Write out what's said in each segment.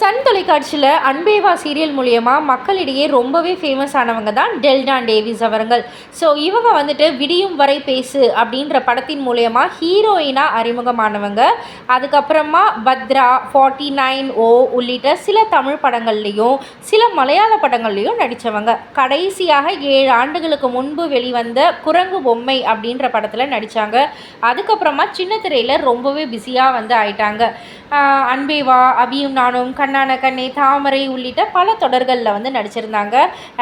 Sun தொலைக்காட்சியில் அன்பேவா serial மூலயமா மக்களிடையே ரொம்பவே ஃபேமஸ் ஆனவங்க தான் டெல்டா டேவிஸ் அவர்கள். ஸோ இவங்க வந்துட்டு விடியும் வரை பேசு அப்படின்ற படத்தின் மூலயமா ஹீரோயினாக அறிமுகமானவங்க. அதுக்கப்புறமா பத்ரா ஃபார்ட்டி நைன் ஓ உள்ளிட்ட சில தமிழ் படங்கள்லேயும் சில மலையாள படங்கள்லேயும் நடித்தவங்க கடைசியாக ஏழு ஆண்டுகளுக்கு முன்பு வெளிவந்த குரங்கு பொம்மை அப்படின்ற படத்தில் நடித்தாங்க அதுக்கப்புறமா சின்ன திரையில் ரொம்பவே பிஸியாக வந்து ஆயிட்டாங்க. அன்பேவா அபியும் நானும் கண்ணான கண்ணே தாமரை உள்ளிட்ட பல தொடர்களில் வந்து நடிச்சிருந்தாங்க.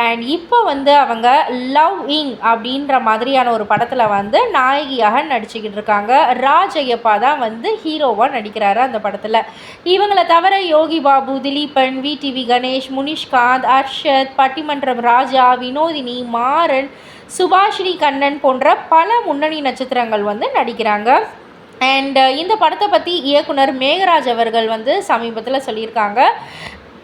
அண்ட் இப்போ வந்து அவங்க லவ் இங் அப்படின்ற மாதிரியான ஒரு படத்தில் வந்து நாயகியாக நடிச்சுக்கிட்டு இருக்காங்க. ராஜ் ஐயப்பா தான் வந்து ஹீரோவாக நடிக்கிறாரு அந்த படத்தில். இவங்களை தவிர யோகி பாபு திலீபன் விடிவி கணேஷ் முனிஷ்காந்த் அர்ஷத் பட்டிமன்றம் ராஜா வினோதினி மாறன் சுபாஷினி கண்ணன் போன்ற பல முன்னணி நட்சத்திரங்கள் வந்து நடிக்கிறாங்க. அண்ட் uh, இந்த படத்தை பற்றி இயக்குனர் மேகராஜ் அவர்கள் வந்து சமீபத்தில் சொல்லியிருக்காங்க.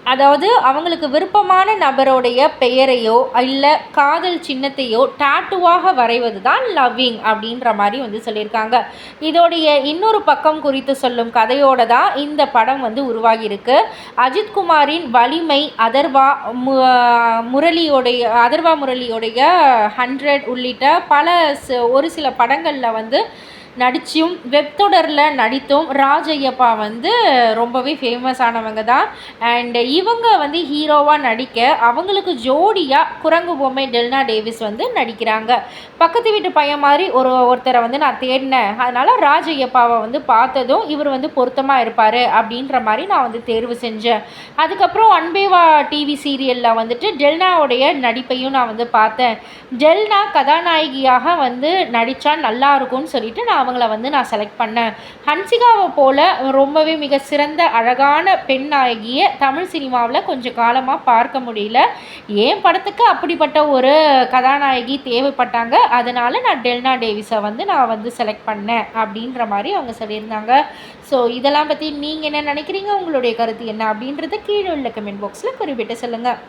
அதாவது அவங்களுக்கு விருப்பமான நபருடைய பெயரையோ இல்லை காதல் சின்னத்தையோ டாட்டுவாக வரைவது தான் லவ்விங் அப்படின்ற மாதிரி வந்து சொல்லியிருக்காங்க. இதோடைய இன்னொரு பக்கம் குறித்து சொல்லும் கதையோடு தான் இந்த படம் வந்து உருவாகியிருக்கு. அஜித் குமாரின் வலிமை அதர்வா மு முரளியோடைய அதர்வா முரளியோடைய ஹண்ட்ரட் உள்ளிட்ட பல ச- ஒரு சில படங்களில் வந்து நடித்தும் வெப் தொடரில் நடித்தும் ராஜ் ஐயப்பா வந்து ரொம்பவே ஃபேமஸ் ஆனவங்க தான். அண்ட் இவங்க வந்து ஹீரோவாக நடிக்க அவங்களுக்கு ஜோடியாக குரங்கு பொம்மை டெல்னா டேவிஸ் வந்து நடிக்கிறாங்க. பக்கத்து வீட்டு பையன் மாதிரி ஒரு ஒருத்தரை வந்து நான் தேடினேன். அதனால் ராஜ் ஐயப்பாவை வந்து பார்த்ததும் இவர் வந்து பொருத்தமாக இருப்பார் அப்படின்ற மாதிரி நான் வந்து தேர்வு செஞ்சேன். அதுக்கப்புறம் அன்பேவா டிவி சீரியலில் வந்துட்டு டெல்னாவுடைய நடிப்பையும் நான் வந்து பார்த்தேன். டெல்னா கதாநாயகியாக வந்து நடித்தா நல்லா இருக்கும்னு சொல்லிட்டு நான் அவங்கள வந்து நான் செலக்ட் பண்ணேன். ஹன்சிகாவை போல் ரொம்பவே மிக சிறந்த அழகான பெண் நாயகியை தமிழ் சினிமாவில் கொஞ்சம் காலமாக பார்க்க முடியல. என் படத்துக்கு அப்படிப்பட்ட ஒரு கதாநாயகி தேவைப்பட்டாங்க. அதனால நான் டெல்னா டேவிஸை வந்து நான் வந்து செலக்ட் பண்ணேன் அப்படின்ற மாதிரி அவங்க சொல்லியிருந்தாங்க. ஸோ இதெல்லாம் பற்றி நீங்கள் என்ன நினைக்கிறீங்க? உங்களுடைய கருத்து என்ன அப்படின்றத கீழே உள்ள கமெண்ட் பாக்ஸில் குறிப்பிட்டு சொல்லுங்கள்